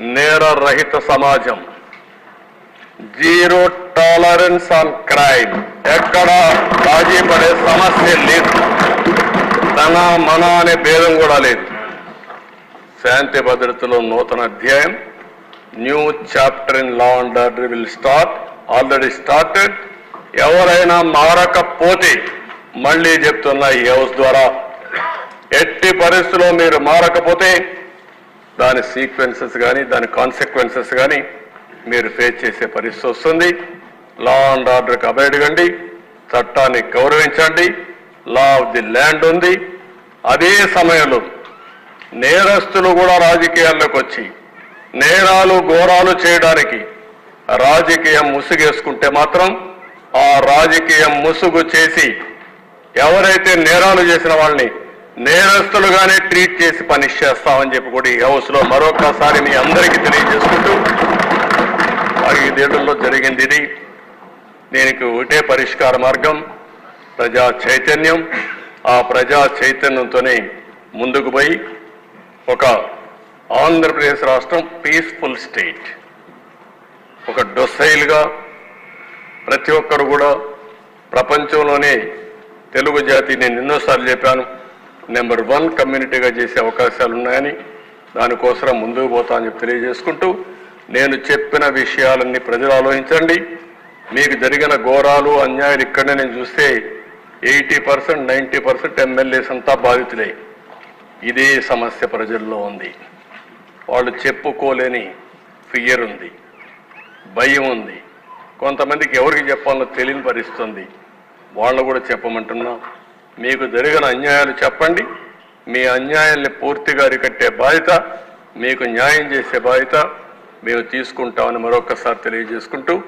నేర రహిత సమాజం. జీరో టాలరెన్స్ ఆన్ క్రైమ్ ఎక్కడ రాజీ పడే సమస్య లేదు. తన మన అనే భేదం కూడా లేదు. శాంతి భద్రతలో నూతన అధ్యాయం. New chapter in law and order will start already started ఎవరైనా మారకపోతే మళ్ళీ చెప్తున్నా ఈ హౌస్ ద్వారా ఎట్టి పరిస్థితుల్లో మీరు మారకపోతే దాని సీక్వెన్సెస్ కానీ దాని కాన్సిక్వెన్సెస్ కానీ మీరు ఫేస్ చేసే పరిస్థితి వస్తుంది. లా అండ్ ఆర్డర్కి అభయడగండి చట్టాన్ని గౌరవించండి. లా ఆఫ్ ది ల్యాండ్ ఉంది. అదే సమయంలో నేరస్తులు కూడా రాజకీయాల్లోకి వచ్చి నేరాలు ఘోరాలు చేయడానికి రాజకీయం ముసుగేసుకుంటే మాత్రం ఆ రాజకీయం ముసుగు చేసి ఎవరైతే నేరాలు చేసిన వాళ్ళని నేరస్తులుగానే ట్రీట్ చేసి పనిష్ చేస్తామని చెప్పి కూడా ఈ హౌస్లో మరొకసారి మీ అందరికీ తెలియజేసుకుంటూ ఐదేళ్ళలో జరిగింది ఇది. దీనికి ఒకటే పరిష్కార మార్గం ప్రజా చైతన్యం. ఆ ప్రజా చైతన్యంతోనే ముందుకు పోయి ఒక ఆంధ్రప్రదేశ్ రాష్ట్రం పీస్ఫుల్ స్టేట్ ఒక డొసైల్గా ప్రతి ఒక్కరు కూడా ప్రపంచంలోనే తెలుగు జాతి నేను ఎన్నోసార్లు చెప్పాను. నెంబర్ వన్ కమ్యూనిటీగా చేసే అవకాశాలు ఉన్నాయని దానికోసం ముందుకు పోతా అని చెప్పి తెలియజేసుకుంటూ నేను చెప్పిన విషయాలన్నీ ప్రజలు ఆలోచించండి. మీకు జరిగిన ఘోరాలు అన్యాయాలు ఇక్కడనే నేను చూస్తే eighty percent ninety percent MLAs అంతా బాధితులే. ఇదే సమస్య ప్రజల్లో ఉంది. వాళ్ళు చెప్పుకోలేని ఫియర్ ఉంది. భయం ఉంది. కొంతమందికి ఎవరికి చెప్పాలో తెలియని పరిస్థితుంది వాళ్ళు కూడా చెప్పమంటున్నా. మీకు జరిగిన అన్యాయాలు చెప్పండి. మీ అన్యాయాల్ని పూర్తిగా అరికట్టే బాధ్యత మీకు న్యాయం చేసే బాధ్యత మేము తీసుకుంటామని మరొకసారి తెలియజేసుకుంటూ